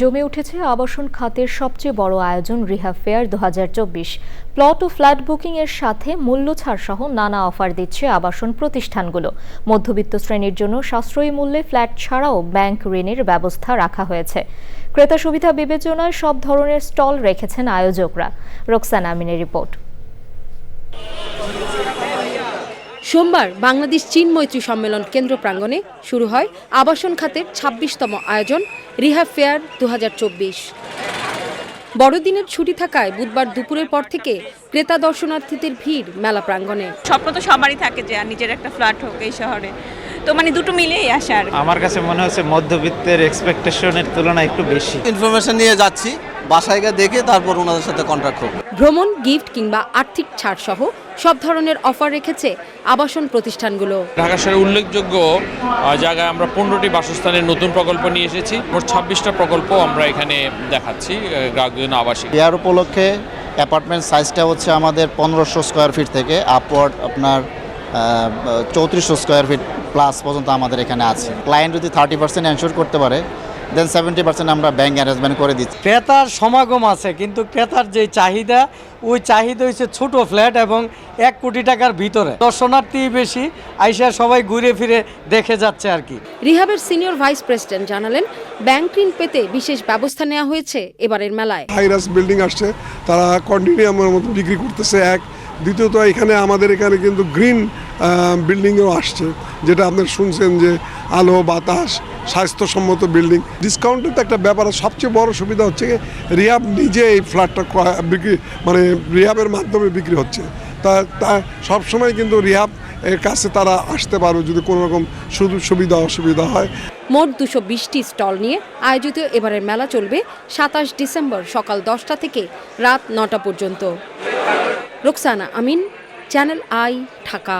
জমে উঠেছে আবাসন খাতের সবচেয়ে বড় আয়োজন রিহা ফেয়ার দু হাজার চব্বিশ। প্লট ও ফ্ল্যাট বুকিং এর সাথে মূল্য ছাড় সহ নানা অফার দিচ্ছে আবাসন প্রতিষ্ঠানগুলো। মধ্যবিত্ত শ্রেণির জন্য সাশ্রয়ী মূল্যে ফ্ল্যাট ছাড়াও ব্যাংক ঋণের ব্যবস্থা রাখা হয়েছে। ক্রেতা সুবিধা বিবেচনায় সব ধরনের স্টল রেখেছেন আয়োজকরা। রোকসানা আমিনের রিপোর্ট। সোমবার বাংলাদেশ চীন মৈত্রী সম্মেলন কেন্দ্র প্রাঙ্গণে শুরু হয় আবাসন খাতের ছাব্বিশতম আয়োজন রিহাব ফেয়ার দু বড়দিনের ছুটি থাকায় বুধবার দুপুরের পর থেকে ক্রেতা দর্শনার্থীদের ভিড় মেলা প্রাঙ্গণে। স্বপ্ন তো সবারই থাকে যে আর নিজের একটা ফ্ল্যাট হোক এই শহরে। তো মানে দুটো মিলেই আসে আর আমার কাছে মনে হচ্ছে মধ্যবিত্তের এক্সপেকটেশনের তুলনায় একটু বেশি। ইনফরমেশন নিয়ে যাচ্ছি। বাসায় গিয়ে দেখে তারপর ওনাদের সাথে কন্ট্যাক্ট করব ভ্রমণ গিফট কিংবা আর্থিক ছাড় সহ সব ধরনের অফার রেখেছে আবাসন প্রতিষ্ঠানগুলো। ঢাকা শহরের উল্লেখযোগ্য জায়গায় আমরা পনেরোটি বাসস্থানের নতুন প্রকল্প নিয়ে এসেছি। মোট ছাব্বিশটা প্রকল্প আমরা এখানে দেখাচ্ছি আহ, গ্রাহকদের আবাসিক। বিয়ার উপলক্ষে অ্যাপার্টমেন্ট সাইজটা হচ্ছে আমাদের পনেরোশো স্কোয়ার ফিট থেকে আপওয়ার্ড আপনার চৌত্রিশশো স্কোয়ার ফিট প্লাস পর্যন্ত আমাদের এখানে আছে। ক্লায়েন্ট যদি থার্টি পার্সেন্ট এনশোর করতে পারে দেন সেভেন্টি পার্সেন্ট আমরা ব্যাংক অ্যারেঞ্জমেন্ট করে দিচ্ছি। ক্রেতার সমাগম আছে কিন্তু ক্রেতার যে চাহিদা ওই চাহিদা হচ্ছে ছোট ফ্ল্যাট এবং এক কোটি টাকার ভিতরে। দর্শনার্থী বেশি আইসা সবাই ঘুরে ফিরে দেখে যাচ্ছে আর কি। রিহাবের সিনিয়র ভাইস প্রেসিডেন্ট জানালেন ব্যাংক ঋণ পেতে বিশেষ ব্যবস্থা নেওয়া হয়েছে এবারের মেলায়। হাইরাস বিল্ডিং আসছে তারা কন্টিনিউমের মতো বিক্রি করতেছে এক। দ্বিতীয়ত এখানে আমাদের এখানে কিন্তু গ্রিন বিল্ডিংও আসছে, যেটা আপনার শুনছেন যে আলো, বাতাস, স্বাস্থ্যসম্মত বিল্ডিং ডিসকাউন্টের তো একটা ব্যাপার সবচেয়ে বড় সুবিধা হচ্ছে রিহাব নিজে এই ফ্ল্যাটটা বিক্রি মানে রিহাবের মাধ্যমে বিক্রি হচ্ছে। তা তা, সবসময় কিন্তু রিহাব এর কাছে তারা আসতে পারবে যদি কোনো রকম সুযোগ সুবিধা, অসুবিধা হয়। মোট দুশো বিশটি স্টল নিয়ে আয়োজিত এবারের মেলা চলবে সাতাশ ডিসেম্বর সকাল দশটা থেকে রাত নটা পর্যন্ত। Roksana Amin, Channel I, Dhaka.